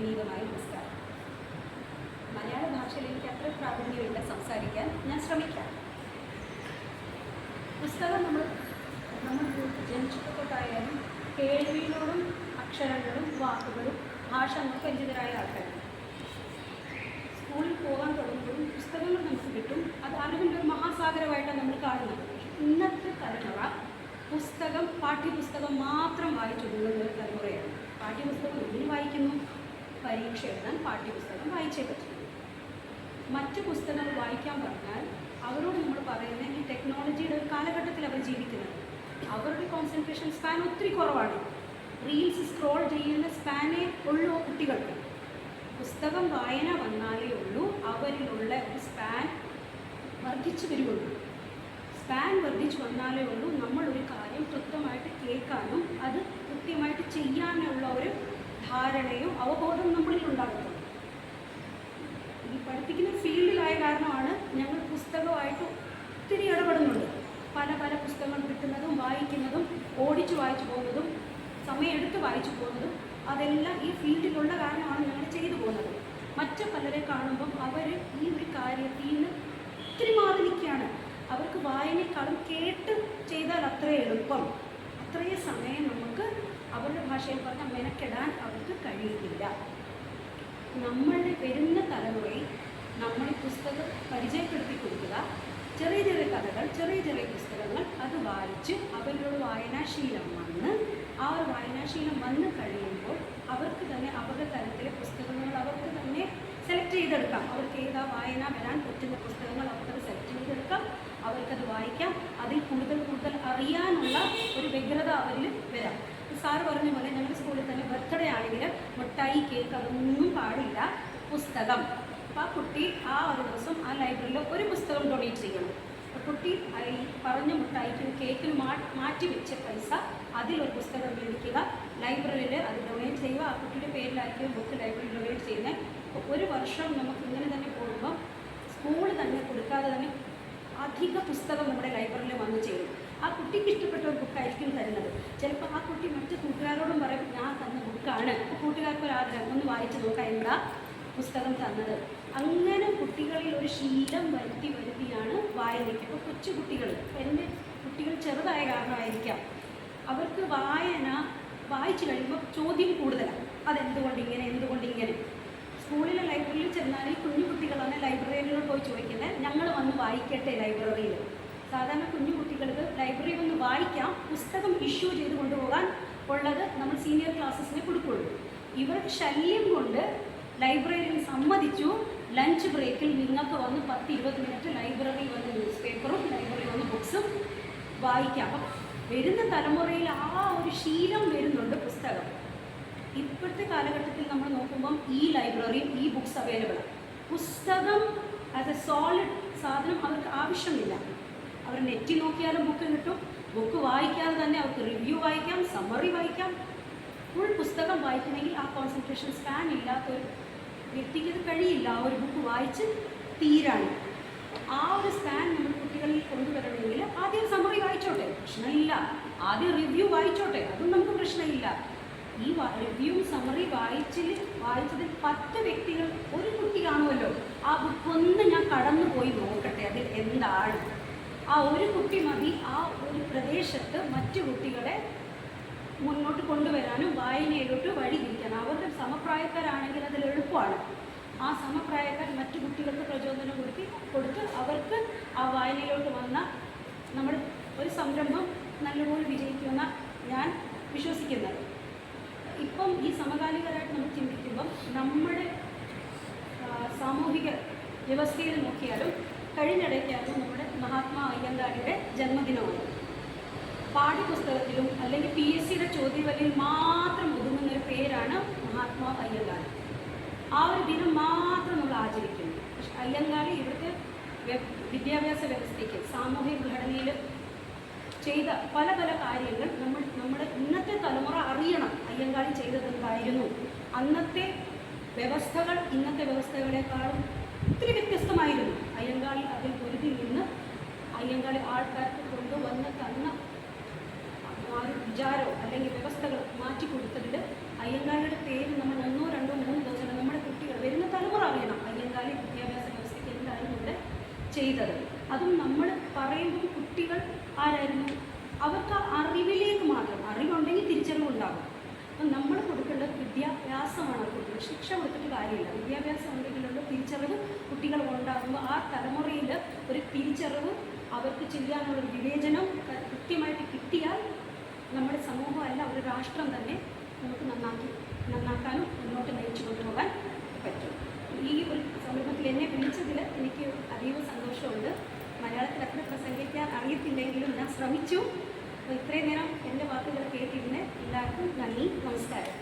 വിനീതമായ നമസ്കാരം മലയാള ഭാഷയിൽ എനിക്ക് അത്ര പ്രാവീണ്യമില്ല സംസാരിക്കാൻ. ഞാൻ ശ്രമിക്കാം. പുസ്തകം നമ്മൾ നമ്മൾ ജനിച്ചപ്പോൾ തൊട്ടായാലും കേൾവിയിലോടും അക്ഷരങ്ങളും വാക്കുകളും ഭാഷ നമുക്ക് പരിചിതരായ ആൾക്കാരാണ്. സ്കൂളിൽ പോകാൻ തുടങ്ങുമ്പോഴും പുസ്തകങ്ങൾ നമുക്ക് കിട്ടും. അത് അറിവിന്റെ ഒരു മഹാസാഗരമായിട്ടാണ് നമ്മൾ കാണുന്നത്. ഇന്നത്തെ തലമുറ പുസ്തകം പാഠ്യപുസ്തകം മാത്രം വായിച്ചൊതുങ്ങുന്ന ഒരു തലമുറയാണ്. പാഠ്യപുസ്തകം എന്തിനു വായിക്കുന്നു? പരീക്ഷ എഴുതാൻ പാഠ്യപുസ്തകം വായിച്ചേ പറ്റും മറ്റു പുസ്തകങ്ങൾ വായിക്കാൻ പറഞ്ഞാൽ അവരോട് നമ്മൾ പറയുന്ന ഈ ടെക്നോളജിയുടെ ഒരു കാലഘട്ടത്തിൽ അവർ ജീവിക്കുന്നത്. അവരുടെ കോൺസെൻട്രേഷൻ സ്പാൻ ഒത്തിരി കുറവാണ്. റീൽസ് സ്ക്രോൾ ചെയ്യുന്ന സ്പാനേ ഉള്ളൂ കുട്ടികൾക്ക്. പുസ്തകം വായന വന്നാലേ ഉള്ളൂ അവരിലുള്ള ഒരു സ്പാൻ വർദ്ധിച്ചു വരുള്ളൂ സ്പാൻ വർദ്ധിച്ചു വന്നാലേ ഉള്ളൂ നമ്മളൊരു കാര്യം കൃത്യമായിട്ട് കേൾക്കാനും അത് കൃത്യമായിട്ട് ചെയ്യാനുള്ള ഒരു ധാരണയും അവബോധം നമ്മളിൽ ഉണ്ടാകുന്നത് ഈ പഠിപ്പിക്കുന്ന ഫീൽഡിലായ കാരണമാണ് ഞങ്ങൾ പുസ്തകമായിട്ട് ഒത്തിരി ഇടപെടുന്നുണ്ട്. പല പല പുസ്തകങ്ങൾ കിട്ടുന്നതും വായിക്കുന്നതും ഓടിച്ചു വായിച്ചു പോകുന്നതും സമയമെടുത്ത് വായിച്ചു പോകുന്നതും അതെല്ലാം ഈ ഫീൽഡിലുള്ള കാരണമാണ് ഞങ്ങൾ ചെയ്തു പോകുന്നത്. മറ്റു പലരെ കാണുമ്പം അവർ ഈ ഒരു കാര്യത്തിൽ നിന്ന് ഒത്തിരി മാറി നിൽക്കുകയാണ്. അവർക്ക് വായനക്കാളും കേട്ട് ചെയ്താൽ അത്രയും എളുപ്പം. അത്രയും സമയം അവരുടെ ഭാഷയിൽ പറഞ്ഞാൽ മെനക്കെടാൻ അവർക്ക് കഴിയുന്നില്ല. നമ്മളുടെ വരുന്ന തലമുറയിൽ നമ്മൾ പുസ്തകം പരിചയപ്പെടുത്തി കൊടുക്കുക. ചെറിയ ചെറിയ കഥകൾ ചെറിയ ചെറിയ പുസ്തകങ്ങൾ അത് വായിച്ച് അവരുടെ വായനാശീലം വന്ന് ആ ഒരു വായനാശീലം വന്ന് കഴിയുമ്പോൾ അവർക്ക് തന്നെ അവരുടെ തരത്തിലെ പുസ്തകങ്ങൾ അവർക്ക് തന്നെ സെലക്ട് ചെയ്തെടുക്കാം. അവർക്ക് ഏതാ വായന വരാൻ പറ്റുന്ന പുസ്തകങ്ങൾ അവർക്കത് സെലക്ട് ചെയ്തെടുക്കാം. അവർക്കത് വായിക്കാം. അതിൽ കൂടുതൽ കൂടുതൽ അറിയാനുള്ള ഒരു വ്യഗ്രത അവരിൽ വരാം. സാറ് പറഞ്ഞ പോലെ ഞങ്ങളുടെ സ്കൂളിൽ തന്നെ ബർത്ത്ഡേ ആണെങ്കിൽ മുട്ടായി കേക്ക് അതൊന്നും പാടില്ല. പുസ്തകം. അപ്പോൾ ആ കുട്ടി ആ ഒരു ദിവസം ആ ലൈബ്രറിയിൽ ഒരു പുസ്തകം ഡൊണേറ്റ് ചെയ്യണം. കുട്ടി ഈ പറഞ്ഞ മുട്ടായിക്കും കേക്കിന് മാ മാറ്റി വെച്ച പൈസ അതിലൊരു പുസ്തകം മേടിക്കുക. ലൈബ്രറിയിൽ അത് ഡൊണേറ്റ് ചെയ്യുക. ആ കുട്ടിയുടെ പേരിലായിരിക്കും ബുക്ക് ലൈബ്രറിയിൽ ഡൊണേറ്റ് ചെയ്യുന്നത് അപ്പോൾ ഒരു വർഷം നമുക്ക് ഇങ്ങനെ തന്നെ പോകുമ്പോൾ സ്കൂൾ തന്നെ കൊടുക്കാതെ തന്നെ അധിക പുസ്തകം നമ്മുടെ ലൈബ്രറിയിൽ വന്നു ചേരും. ആ കുട്ടിക്ക് ഇഷ്ടപ്പെട്ട ഒരു ബുക്കായിരിക്കും തരുന്നത്. ചിലപ്പോൾ ആ കുട്ടി മറ്റു കൂട്ടുകാരോടും പറയും ഞാൻ തന്ന ബുക്കാണ് അപ്പോൾ കൂട്ടുകാർക്ക് ഒരു ആഗ്രഹം ഒന്ന് വായിച്ചു നോക്കാം എന്താ പുസ്തകം തന്നത്? അങ്ങനെ കുട്ടികളിൽ ഒരു ശീലം വരുത്തി വരുത്തിയാണ് വായനയ്ക്ക്. ഇപ്പോൾ കൊച്ചു കുട്ടികൾ എന്റെ കുട്ടികൾ ചെറുതായ കാരണമായിരിക്കാം. അവർക്ക് വായന വായിച്ചു കഴിയുമ്പോൾ ചോദ്യം കൂടുതലാണ് അതെന്തുകൊണ്ട് ഇങ്ങനെ എന്തുകൊണ്ട് ഇങ്ങനെ? സ്കൂളിലെ ലൈബ്രറിയിൽ ചെന്നാൽ ഈ കുഞ്ഞു കുട്ടികളാണ് ലൈബ്രറിയിൽ പോയി ചോദിക്കുന്നത്. ഞങ്ങൾ വന്ന് വായിക്കട്ടെ ലൈബ്രറിയിൽ. സാധാരണ കുഞ്ഞു കുട്ടികൾക്ക് ലൈബ്രറി വന്ന് വായിക്കാം പുസ്തകം ഇഷ്യൂ ചെയ്ത് കൊണ്ടുപോകാൻ ഉള്ളത് നമ്മൾ സീനിയർ ക്ലാസ്സസിന് കൊടുക്കുള്ളൂ. ഇവർക്ക് ശല്യം കൊണ്ട് ലൈബ്രറിയിൽ സമ്മതിച്ചു. ലഞ്ച് ബ്രേക്കിൽ നിങ്ങൾക്ക് വന്ന് പത്ത് ഇരുപത് മിനിറ്റ് ലൈബ്രറി വന്ന് ന്യൂസ് പേപ്പറും ലൈബ്രറി വന്ന് ബുക്സും വായിക്കാം. അപ്പം വരുന്ന തലമുറയിൽ ആ ഒരു ശീലം വരുന്നുണ്ട് പുസ്തകം. ഇപ്പോഴത്തെ കാലഘട്ടത്തിൽ നമ്മൾ ഈ ലൈബ്രറിയും ഈ ബുക്സ് അവൈലബിൾ പുസ്തകം ആസ് എ സോളിഡ് സാധനം അവർക്ക് ആവശ്യമില്ല. അവർ നെറ്റിൽ നോക്കിയാലും ബുക്ക് കിട്ടും. ബുക്ക് വായിക്കാതെ തന്നെ അവർക്ക് റിവ്യൂ വായിക്കാം സമ്മറി വായിക്കാം. ഫുൾ പുസ്തകം വായിക്കണമെങ്കിൽ ആ കോൺസെൻട്രേഷൻ സ്പാൻ ഇല്ലാത്തൊരു വ്യക്തിക്ക് ഇത് കഴിയില്ല. ആ ഒരു ബുക്ക് വായിച്ച് തീരാണ്. ആ ഒരു സ്പാൻ നമ്മൾ കുട്ടികളിൽ കൊണ്ടുവരണമെങ്കിൽ ആദ്യം സമ്മറി വായിച്ചോട്ടെ. പ്രശ്നമില്ല. ആദ്യം റിവ്യൂ വായിച്ചോട്ടെ. അതും നമുക്ക് പ്രശ്നമില്ല. ഈ റിവ്യൂ സമ്മറി വായിച്ചിൽ വായിച്ചതിൽ പത്ത് വ്യക്തികൾ ഒരു കുട്ടി കാണുമല്ലോ. ആ ബുക്ക് ഒന്ന് ഞാൻ കടന്നു പോയി നോക്കട്ടെ അതിൽ എന്താണ്. ആ ഒരു കുട്ടി മതി. ആ ഒരു പ്രദേശത്ത് മറ്റു കുട്ടികളെ മുന്നോട്ട് കൊണ്ടുവരാനും വായനയിലോട്ട് വഴി തിരിക്കാനും. അവരുടെ സമപ്രായക്കാരാണെങ്കിൽ അതിൽ എളുപ്പമാണ്. ആ സമപ്രായക്കാർ മറ്റു കുട്ടികൾക്ക് പ്രചോദനം കൊടുത്തി കൊടുത്ത് അവർക്ക് ആ വായനയിലോട്ട് വന്ന നമ്മുടെ ഒരു സംരംഭം നല്ലപോലെ വിജയിക്കുമെന്ന ഞാൻ വിശ്വസിക്കുന്നത്. ഇപ്പം ഈ സമകാലികരായിട്ട് നമ്മൾ ചിന്തിക്കുമ്പം നമ്മുടെ സാമൂഹിക വ്യവസ്ഥയിൽ നോക്കിയാലും കഴിഞ്ഞിടയ്ക്കായിരുന്നു നമ്മുടെ മഹാത്മാ അയ്യങ്കാളിയുടെ ജന്മദിനമാണ് പാഠ്യപുസ്തകത്തിലും അല്ലെങ്കിൽ പി എസ് സിയുടെ ചോദ്യവലിയിൽ മാത്രം ഒതുങ്ങുന്ന ഒരു പേരാണ് മഹാത്മാ അയ്യങ്കാളി. ആ ഒരു ദിനം മാത്രം നമ്മൾ ആചരിക്കുന്നു. പക്ഷെ അയ്യങ്കാളി ഇവിടുത്തെ വിദ്യാഭ്യാസ വ്യവസ്ഥയ്ക്ക് സാമൂഹിക ഘടനയിൽ ചെയ്ത പല പല കാര്യങ്ങൾ നമ്മൾ നമ്മുടെ ഇന്നത്തെ തലമുറ ഉണ്ടായിരുന്നു. അന്നത്തെ വ്യവസ്ഥകൾ ഇന്നത്തെ വ്യവസ്ഥകളെക്കാളും ഒത്തിരി വ്യത്യസ്തമായിരുന്നു. അയ്യങ്കാളി അതിൽ പൊരുതി നിന്ന് അയ്യങ്കാളി ആൾക്കാർക്ക് കൊണ്ടുവന്ന് തന്ന വിചാരോ അല്ലെങ്കിൽ വ്യവസ്ഥകൾ മാറ്റി കൊടുത്തതിൽ അയ്യങ്കാളിയുടെ പേര് നമ്മൾ ഒന്നോ രണ്ടോ മൂന്നോ ദിവസങ്ങൾ നമ്മുടെ കുട്ടികൾ വരുന്ന തലമുറ അറിയണം. അയ്യങ്കാളി വിദ്യാഭ്യാസ വ്യവസ്ഥയ്ക്ക് എന്തായിരുന്നു ഇവിടെ ചെയ്തത്? അതും നമ്മൾ പറയുമ്പോൾ കുട്ടികൾ ആരായിരുന്നു? അവർക്ക് അറിവിലേക്ക് മാത്രം അറിവുണ്ടെങ്കിൽ തിരിച്ചറിവുണ്ടാകും. അപ്പം നമ്മൾ കൊടുക്കേണ്ടത് വിദ്യാഭ്യാസമാണ് കുട്ടികൾ ശിക്ഷ കൊടുത്തിട്ട് കാര്യമില്ല. വിദ്യാഭ്യാസം ഉണ്ടെങ്കിലുള്ള തിരിച്ചറിവ് കുട്ടികൾ ഉണ്ടാകുമ്പോൾ ആ തലമുറയിൽ ഒരു തിരിച്ചറിവ് അവർക്ക് ചെയ്യാനുള്ള വിവേചനം കൃത്യമായിട്ട് കിട്ടിയാൽ നമ്മുടെ സമൂഹമല്ല ഒരു രാഷ്ട്രം തന്നെ നമുക്ക് നന്നാക്കി നന്നാക്കാനും മുന്നോട്ട് നയിച്ചു കൊണ്ടുപോകാൻ പറ്റും. ഈ ഒരു സംരംഭത്തിൽ എന്നെ വിളിച്ചതിൽ എനിക്ക് അതീവ സന്തോഷമുണ്ട്. മലയാളത്തിൽ അത്ര പ്രസംഗിക്കാൻ അറിയത്തില്ലെങ്കിലും ഞാൻ ശ്രമിച്ചു. അപ്പോൾ ഇത്രയും നേരം എന്റെ വാക്കുകൾ കേട്ടിരുന്ന് എല്ലാവർക്കും നന്ദി നമസ്കാരം.